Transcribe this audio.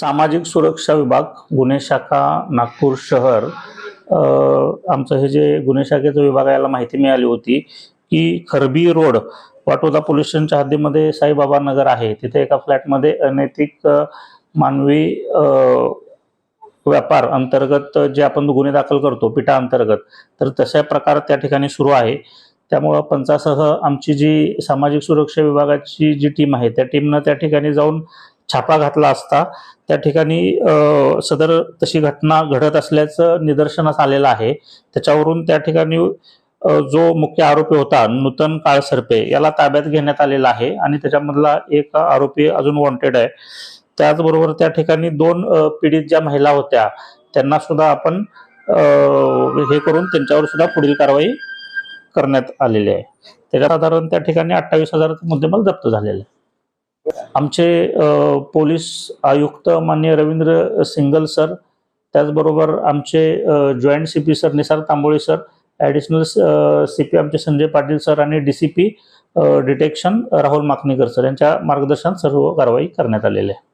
सामाजिक सुरक्षा विभाग गुन्हे शाखा नागपूर शहर आमचं हे जे गुन्हे शाखेचं विभाग आहे, याला माहिती मिळाली होती की खरबी रोड वाटोदा पोलीस स्टेशनच्या हद्दीमध्ये साईबाबा नगर आहे. तिथे एका फ्लॅटमध्ये अनैतिक मानवी व्यापार अंतर्गत जे आपण गुन्हे दाखल करतो पिठा अंतर्गत तर तशा प्रकार त्या ठिकाणी सुरू आहे. त्यामुळं पंचासह आमची जी सामाजिक सुरक्षा विभागाची जी टीम आहे त्या टीमनं त्या ठिकाणी जाऊन छापा घातला असता त्या ठिकाणी सदर तशी घटना घडत असल्याचं निदर्शनास आलेलं आहे. त्याच्यावरून त्या ठिकाणी जो मुख्य आरोपी होता नूतन काळसर्पे याला ताब्यात घेण्यात आलेला आहे आणि त्याच्यामधला एक आरोपी अजून वॉन्टेड आहे. त्याचबरोबर त्या ठिकाणी दोन पीडित ज्या महिला होत्या त्यांना सुद्धा आपण हे करून त्यांच्यावर सुद्धा पुढील कारवाई करण्यात आलेली आहे. त्याच्या साधारण त्या ठिकाणी अठ्ठावीस हजार मुद्देमाल जप्त झालेला आहे. आमचे पोलीस आयुक्त माननीय रवींद्र सिंगल सर त्याचबरोबर आमचे joint C P sir Nisar Tambole sir additional C P आमचे संजय पाटील सर आणि D C P detection Rahul Makanikar sir यांच्या मार्गदर्शनात सर्व कारवाई करण्यात आलेली आहे.